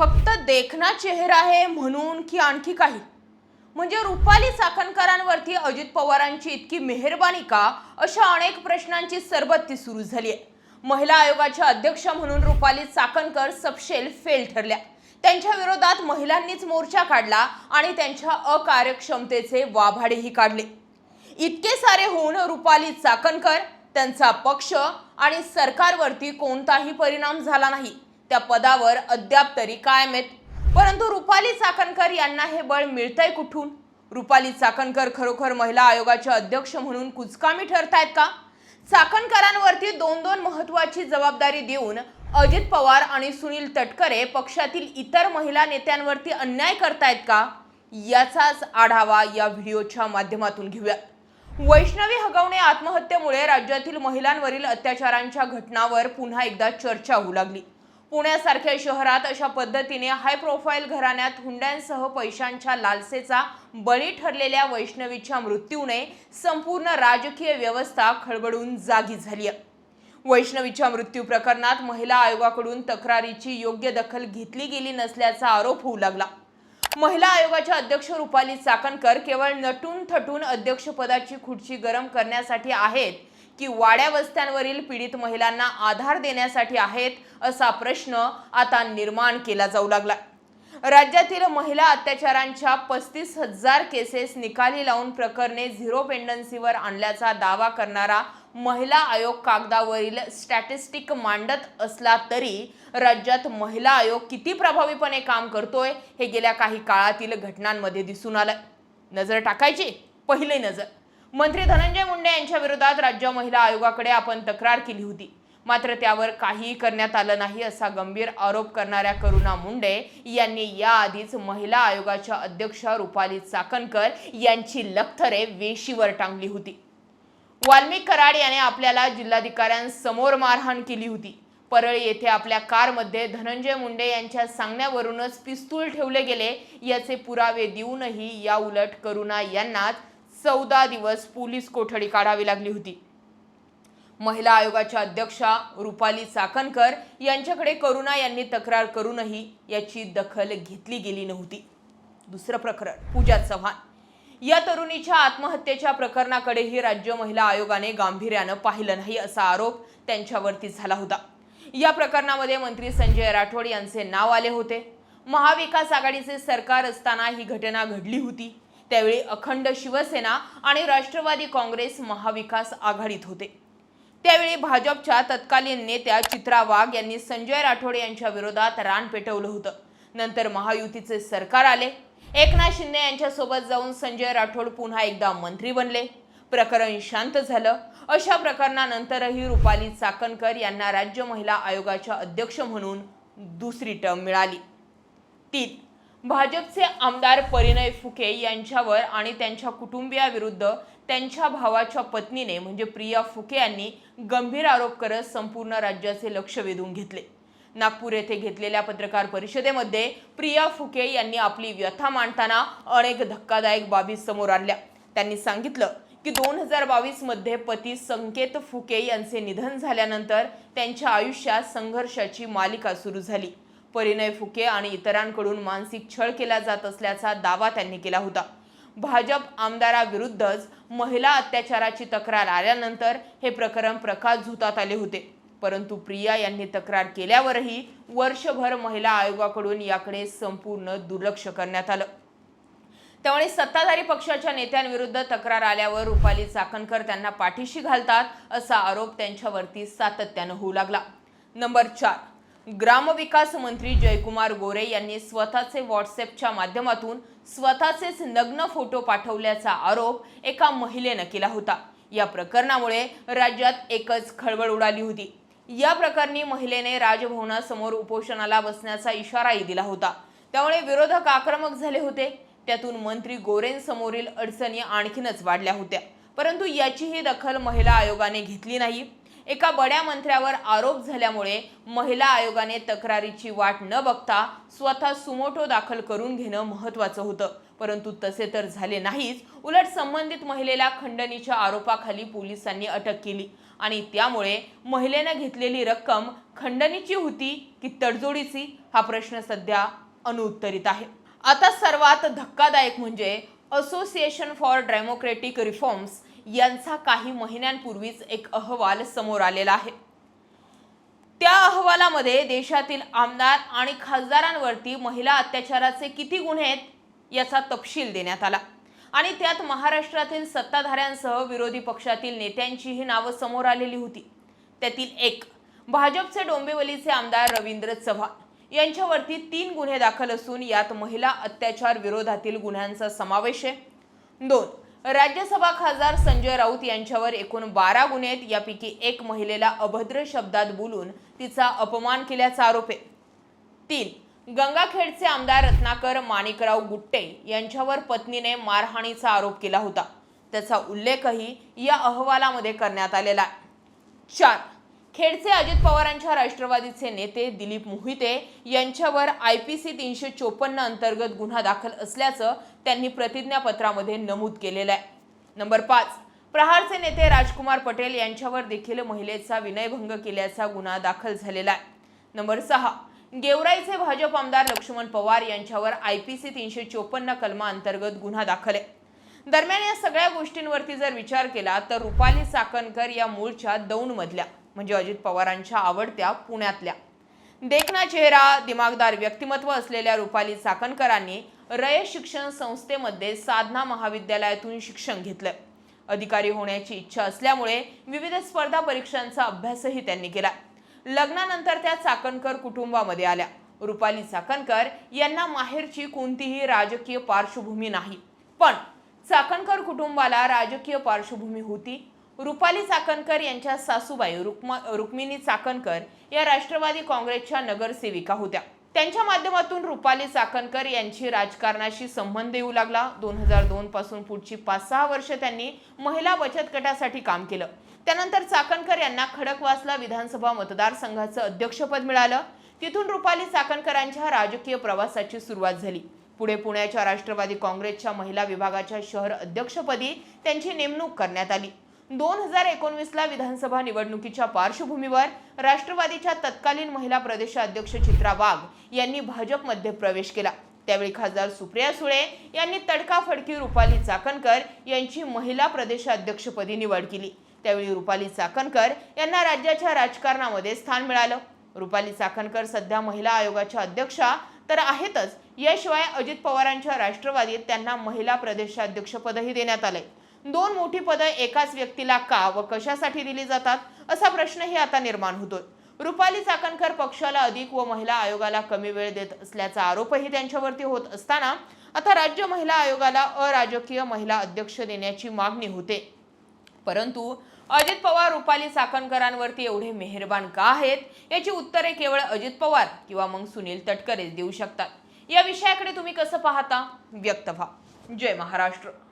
फक्त देखना चेहरा आहे म्हणून की आणखी काही? म्हणजे रुपाली चाकणकरांवरती अजित पवारांची इतकी मेहरबानी का? अशा अनेक प्रश्नांची सरबत्ती सुरू झाली आहे महिला आयोगाच्या अध्यक्ष म्हणून रुपाली चाकणकर सपशेल फेल ठरल्या. त्यांच्या विरोधात महिलांनीच मोर्चा काढला आणि त्यांच्या अकार्यक्षमतेचे वाभाडेही काढले. इतके सारे होऊन रुपाली चाकणकर त्यांचा पक्ष आणि सरकारवरती कोणताही परिणाम झाला नाही. त्या पदावर अद्याप तरी कायम आहेत. परंतु रुपाली चाकणकर यांना हे बळ मिळतंय कुठून? रुपाली चाकणकर खरोखर महिला आयोगाचे अध्यक्ष म्हणून कुचकामी ठरतायत का? चाकणकरांवरती दोन दोन महत्वाची जबाबदारी देऊन अजित पवार आणि सुनील तटकरे पक्षातील इतर महिला नेत्यांवरती अन्याय करतायत का? याचाच आढावा या व्हिडिओच्या माध्यमातून घेऊया वैष्णवी हगवणे आत्महत्येमुळे राज्यातील महिलांवरील अत्याचारांच्या घटनावर पुन्हा एकदा चर्चा होऊ लागली. पुण्यासारख्या शहरात अशा पद्धतीने हाय प्रोफाईल घराण्यात हुंड्यांसह पैशांच्या लालसेचा बळी ठरलेल्या वैष्णवीच्या मृत्यूने संपूर्ण राजकीय व्यवस्था खळबळून जागी झाली आहे. वैष्णवीच्या मृत्यू प्रकरणात महिला आयोगाकडून तक्रारीची योग्य दखल घेतली गेली नसल्याचा आरोप होऊ लागला. महिला आयोगाच्या अध्यक्ष रुपाली चाकणकर केवळ नटून थटून अध्यक्षपदाची खुर्ची गरम करण्यासाठी आहेत की वाड्या वस्त्यांवरील पीडित महिलांना आधार देण्यासाठी आहेत असा प्रश्न आता निर्माण केला जाऊ लागला. राज्यातील महिला अत्याचारांच्या पस्तीस हजार केसेस निकाली लावून प्रकरणे झिरो पेंडन्सीवर आणल्याचा दावा करणारा महिला आयोग कागदावरील स्टॅटिस्टिक मांडत असला तरी राज्यात महिला आयोग किती प्रभावीपणे काम करतोय हे गेल्या काही काळातील घटनांमध्ये दिसून आलं नजर टाकायची? पहिली नजर. मंत्री धनंजय मुंडे यांच्या विरोधात राज्य महिला आयोगाकडे आपण तक्रार केली होती. मात्र त्यावर काहीही करण्यात आलं नाही असा गंभीर आरोप करणाऱ्या करुणा मुंडे यांनी याआधीच महिला आयोगाच्या अध्यक्ष रुपाली चाकणकर यांची लखतरे वेशीवर टांगली होती. वाल्मिक कराड याने आपल्याला जिल्हाधिकाऱ्यांसमोर मारहाण केली होती. परळी येथे आपल्या कारमध्ये धनंजय मुंडे यांच्या सांगण्यावरूनच पिस्तूल ठेवले गेले. याचे पुरावे देऊनही या उलट करुणा यांनाच चौदा दिवस पोलीस कोठडी काढावी लागली होती. महिला आयोगाच्या अध्यक्षा रुपाली चाकणकर यांच्याकडे करुणा यांनी तक्रार करूनही याची दखल घेतली गेली नव्हती. दुसरं प्रकरण पूजा चव्हाण. या तरुणीच्या आत्महत्येच्या प्रकरणाकडेही राज्य महिला आयोगाने गांभीर्यानं पाहिलं नाही असा आरोप त्यांच्यावरती झाला होता. या प्रकरणामध्ये मंत्री संजय राठोड यांचे नाव आले होते. महाविकास आघाडीचे सरकार असताना ही घटना घडली होती. त्यावेळी अखंड शिवसेना आणि राष्ट्रवादी काँग्रेस महाविकास आघाडीत होते. त्यावेळी भाजपच्या तत्कालीन नेत्या चित्रा वाघ यांनी संजय राठोड यांच्या विरोधात रान पेटवलं होतं. नंतर महायुतीचे सरकार आले. एकनाथ शिंदे यांच्यासोबत जाऊन संजय राठोड पुन्हा एकदा मंत्री बनले. प्रकरण शांत झालं. अशा प्रकरणानंतरही रुपाली चाकणकर यांना राज्य महिला आयोगाच्या अध्यक्ष म्हणून दुसरी टर्म मिळाली. तीन भाजपचे आमदार परिणय फुके यांच्यावर आणि त्यांच्या कुटुंबियाविरुद्ध त्यांच्या भावाच्या पत्नीने म्हणजे प्रिया फुके यांनी गंभीर आरोप करत संपूर्ण राज्याचे लक्ष वेधून घेतले. नागपूर येथे घेतलेल्या पत्रकार परिषदेमध्ये प्रिया फुके यांनी आपली व्यथा मांडताना अनेक धक्कादायक बाबी समोर आणल्या. त्यांनी सांगितलं की दोन हजार बावीसमध्ये पती संकेत फुके यांचे निधन झाल्यानंतर त्यांच्या आयुष्यात संघर्षाची मालिका सुरू झाली. परिणय फुके आणि इतरांकडून मानसिक छळ केला जात असल्याचा दावा त्यांनी केला होता. भाजप आमदाराविरुद्धच महिला अत्याचाराची तक्रार आल्यानंतर हे प्रकरण प्रकाश झुतात आले होते. परंतु प्रिया यांनी तक्रार केल्यावरही वर्षभर महिला आयोगाकडून याकडे संपूर्ण दुर्लक्ष करण्यात आलं. त्यामुळे सत्ताधारी पक्षाच्या नेत्यांविरुद्ध तक्रार आल्यावर रुपाली चाकणकर त्यांना पाठीशी घालतात असा आरोप त्यांच्यावरती सातत्यानं होऊ लागला. नंबर चार ग्रामविकास मंत्री जयकुमार गोरे यांनी स्वतःचे व्हॉट्सअपच्या माध्यमातून स्वतःचेच नग्न फोटो पाठवल्याचा आरोप एका महिलेनं केला होता. या प्रकरणामुळे राज्यात एकच खळबळ उडाली होती. या प्रकरणी महिलेने राजभवनासमोर उपोषणाला बसण्याचा इशाराही दिला होता. त्यामुळे विरोधक आक्रमक झाले होते. त्यातून मंत्री गोरेंसमोरील अडचणी आणखीनच वाढल्या होत्या. परंतु याचीही दखल महिला आयोगाने घेतली नाही. एका बड्या मंत्र्यावर आरोप झाल्यामुळे महिला आयोगाने तक्रारीची वाट न बघता स्वतः सुमोटो दाखल करून घेणं महत्वाचं होतं. परंतु तसे तर झाले नाहीच. उलट संबंधित महिलेला खंडणीच्या आरोपाखाली पोलिसांनी अटक केली आणि त्यामुळे महिलेनं घेतलेली रक्कम खंडणीची होती की तडजोडीची? हा प्रश्न सध्या अनुत्तरित आहे. आता सर्वात धक्कादायक म्हणजे असोसिएशन फॉर डेमोक्रेटिक रिफॉर्म्स यांचा काही महिन्यांपूर्वीच एक अहवाल समोर आलेला आहे. त्या अहवालामध्ये देशातील आमदार आणि खासदारांवरती महिला अत्याचाराचे किती गुन्हे आहेत याचा तपशील देण्यात आला. आणि त्यात महाराष्ट्रातील सत्ताधाऱ्यांसह विरोधी पक्षातील नेत्यांचीही नावं समोर आलेली होती. त्यातील एक भाजपचे डोंबिवलीचे आमदार रवींद्र चव्हाण. यांच्यावरती तीन गुन्हे दाखल असून यात महिला अत्याचार विरोधातील गुन्ह्यांचा समावेश आहे. दोन राज्यसभा खासदार संजय राऊत यांच्यावर एकूण बारा गुन्हे आहेत यापैकी एक महिलेला अभद्र शब्दात बोलून तिचा अपमान केल्याचा आरोप आहे. तीन गंगाखेडचे आमदार रत्नाकर माणिकराव गुट्टे यांच्यावर पत्नीने मारहाणीचा आरोप केला होता. त्याचा उल्लेखही या अहवालामध्ये करण्यात आलेला आहे. चार खेडचे अजित पवारांच्या राष्ट्रवादीचे नेते दिलीप मोहिते यांच्यावर आय पी सी तीनशे चोपन्न अंतर्गत गुन्हा दाखल असल्याचं त्यांनी प्रतिज्ञापत्रामध्ये नमूद केलेलं आहे. नंबर पाच प्रहारचे नेते राजकुमार पटेल यांच्यावर देखील महिलेचा विनयभंग केल्याचा गुन्हा दाखल झालेला आहे. नंबर सहा गेवराईचे भाजप आमदार लक्ष्मण पवार यांच्यावर आय पी सी तीनशे चोपन्न कलमा अंतर्गत गुन्हा दाखल आहे. दरम्यान या सगळ्या गोष्टींवरती जर विचार केला तर रुपाली चाकणकर या मूळच्या दौंडमधल्या म्हणजे अजित पवारांच्या आवडत्या पुण्यातल्या. देखना चेहरा दिमागदार व्यक्तिमत्व असलेल्या रुपाली चाकणकरांनी रयत शिक्षण संस्थेमध्ये साधना महाविद्यालयातून शिक्षण घेतलं. अधिकारी होण्याची इच्छा असल्यामुळे विविध स्पर्धा परीक्षांचा अभ्यासही त्यांनी केला. लग्नानंतर त्या चाकणकर कुटुंबामध्ये आल्या. रुपाली चाकणकर यांना माहेरची कोणतीही राजकीय पार्श्वभूमी नाही. पण चाकणकर कुटुंबाला राजकीय पार्श्वभूमी होती रुपाली चाकणकर यांच्या सासूबाई रुक्मा रुक्मिणी चाकणकर या राष्ट्रवादी काँग्रेसच्या नगरसेविका होत्या. त्यांच्या माध्यमातून रुपाली चाकणकर यांची राजकारणाशी संबंध येऊ लागला. दोन हजार दोन पासून पुढची पाच सहा वर्ष त्यांनी महिला बचत गटासाठी काम केलं. त्यानंतर चाकणकर यांना खडकवासला विधानसभा मतदारसंघाचं अध्यक्षपद मिळालं. तिथून रुपाली चाकणकरांच्या राजकीय प्रवासाची सुरुवात झाली. पुढे पुण्याच्या राष्ट्रवादी काँग्रेसच्या महिला विभागाच्या शहर अध्यक्षपदी त्यांची नेमणूक करण्यात आली. दोन हजार एकोणवीसला विधानसभा निवडणुकीच्या पार्श्वभूमीवर राष्ट्रवादीच्या तत्कालीन महिला प्रदेशाध्यक्ष चित्रा वाघ यांनी भाजपमध्ये प्रवेश केला. त्यावेळी खासदार सुप्रिया सुळे यांनी तडकाफडकी रुपाली चाकणकर यांची महिला प्रदेशाध्यक्षपदी निवड केली. त्यावेळी रुपाली चाकणकर यांना राज्याच्या राजकारणामध्ये स्थान मिळालं. रुपाली चाकणकर सध्या महिला आयोगाच्या अध्यक्षा तर आहेतच. याशिवाय अजित पवारांच्या राष्ट्रवादीत त्यांना महिला प्रदेशाध्यक्षपदही देण्यात आलंय. दोन मोठी पदं एकाच व्यक्तीला का व कशासाठी दिली जातात असा प्रश्नही आता निर्माण होतोय. रुपाली चाकणकर पक्षाला अधिक व महिला आयोगाला कमी वेळ देत असल्याचा आरोपही त्यांच्यावरती होत असताना आता राज्य महिला आयोगाला अराजकीय महिला अध्यक्ष देण्याची मागणी होते. परंतु अजित पवार रुपाली चाकणकरांवरती एवढे मेहरबान का आहेत? याची उत्तरे केवळ अजित पवार किंवा मग सुनील तटकरेच देऊ शकतात. या विषयाकडे तुम्ही कसं पाहता? व्यक्त व्हा. जय महाराष्ट्र.